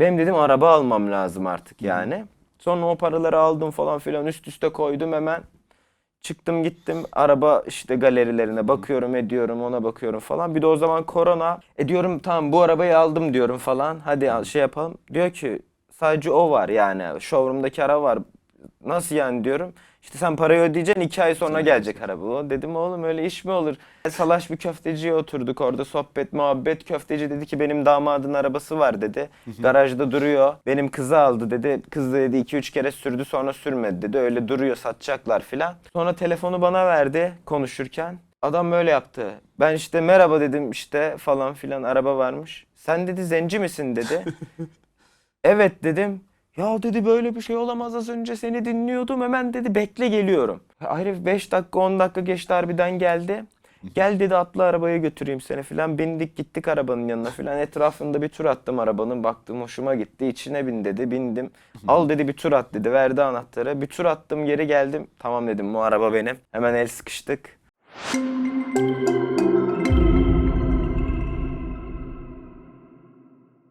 Benim dedim araba almam lazım artık yani. Sonra o paraları aldım falan filan üst üste koydum hemen. Çıktım gittim araba işte galerilerine bakıyorum ediyorum ona bakıyorum falan. Bir de o zaman korona. E diyorum tamam bu arabayı aldım diyorum falan. Hadi al, şey yapalım. Diyor ki sadece o var yani showroom'daki araba var. Nasıl yani diyorum. İşte sen parayı ödeyeceksin iki ay sonra gelecek araba. O dedim oğlum öyle iş mi olur? Salaş bir köfteciye oturduk orada sohbet muhabbet. Köfteci dedi ki benim damadın arabası var dedi. Garajda duruyor. Benim kızı aldı dedi. Kız da dedi iki üç kere sürdü sonra sürmedi dedi. Öyle duruyor satacaklar filan. Sonra telefonu bana verdi konuşurken. Adam böyle yaptı. Ben işte merhaba dedim işte falan filan araba varmış. Sen dedi zenci misin dedi. Evet dedim. Ya dedi böyle bir şey olamaz az önce seni dinliyordum hemen dedi bekle geliyorum. Ayrı 5 dakika 10 dakika geçti harbiden geldi. Gel dedi atlı arabaya götüreyim seni filan. Bindik gittik arabanın yanına filan. Etrafında bir tur attım arabanın. Baktım hoşuma gitti. İçine bin dedi. Bindim. Al dedi bir tur at dedi. Verdi anahtarı. Bir tur attım geri geldim. Tamam dedim bu araba benim. Hemen el sıkıştık.